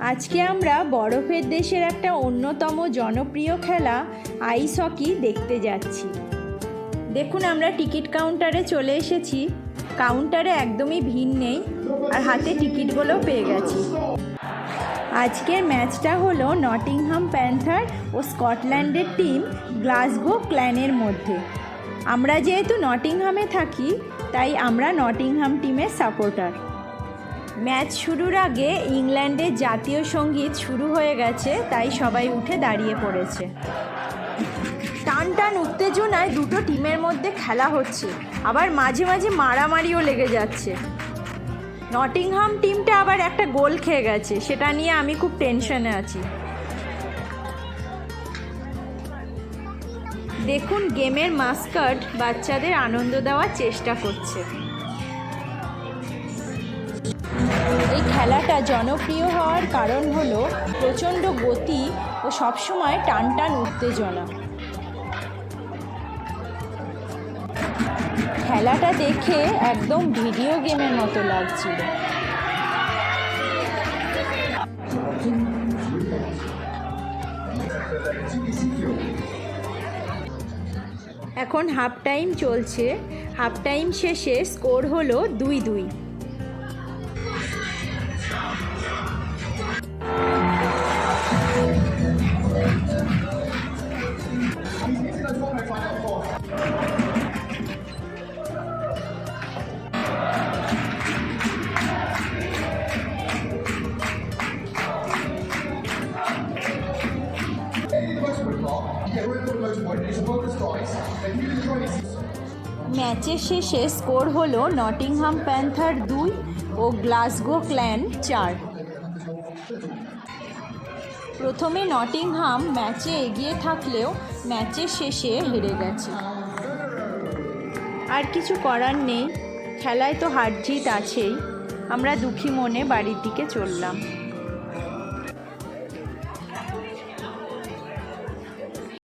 আজকে আমরা বরফের দেশের একটা অন্যতম জনপ্রিয় খেলা আইস হকি দেখতে যাচ্ছি। দেখুন, আমরা টিকিট কাউন্টারে চলে এসেছি। কাউন্টারে একদমই ভিড় নেই আর হাতে টিকিটগুলো পেয়ে গেছি। আজকের ম্যাচটা হলো নটিংহাম প্যান্থার ও স্কটল্যান্ডের টিম গ্লাসগো ক্ল্যানের মধ্যে। আমরা যেহেতু নটিংহামে থাকি, তাই আমরা নটিংহাম টিমের সাপোর্টার। ম্যাচ শুরুর আগে ইংল্যান্ডের জাতীয় সংগীত শুরু হয়ে গেছে, তাই সবাই উঠে দাঁড়িয়ে পড়েছে। টান টান উত্তেজনায় দুটো টিমের মধ্যে খেলা হচ্ছে, আবার মাঝে মাঝে মারামারিও লেগে যাচ্ছে। নটিংহাম টিমটা আবার একটা গোল খেয়ে গেছে, সেটা নিয়ে আমি খুব টেনশনে আছি। দেখুন গেমের মাস্কাট বাচ্চাদের আনন্দ দেওয়ার চেষ্টা করছে। খেলাটা জনপ্রিয় হওয়ার কারণ হলো প্রচণ্ড গতি ও সবসময় টান টান উত্তেজনা। খেলাটা দেখে একদম ভিডিও গেমের মতো লাগছিল। এখন হাফ টাইম চলছে। হাফ টাইম শেষে স্কোর হলো দুই দুই। ম্যাচের শেষে স্কোর হল নটিংহাম প্যান্থার দুই ও গ্লাসগো ক্ল্যান চার। প্রথমে নটিংহাম ম্যাচে এগিয়ে থাকলেও ম্যাচের শেষে হেরে গেছে। আর কিছু করার নেই, খেলায় তো হার জিত আছেই, আমরা দুঃখী মনে বাড়ির দিকে চললাম।